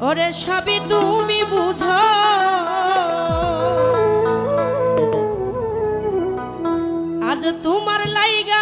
ওরে সবই তুমি বুঝো আজ তোমার লাইগা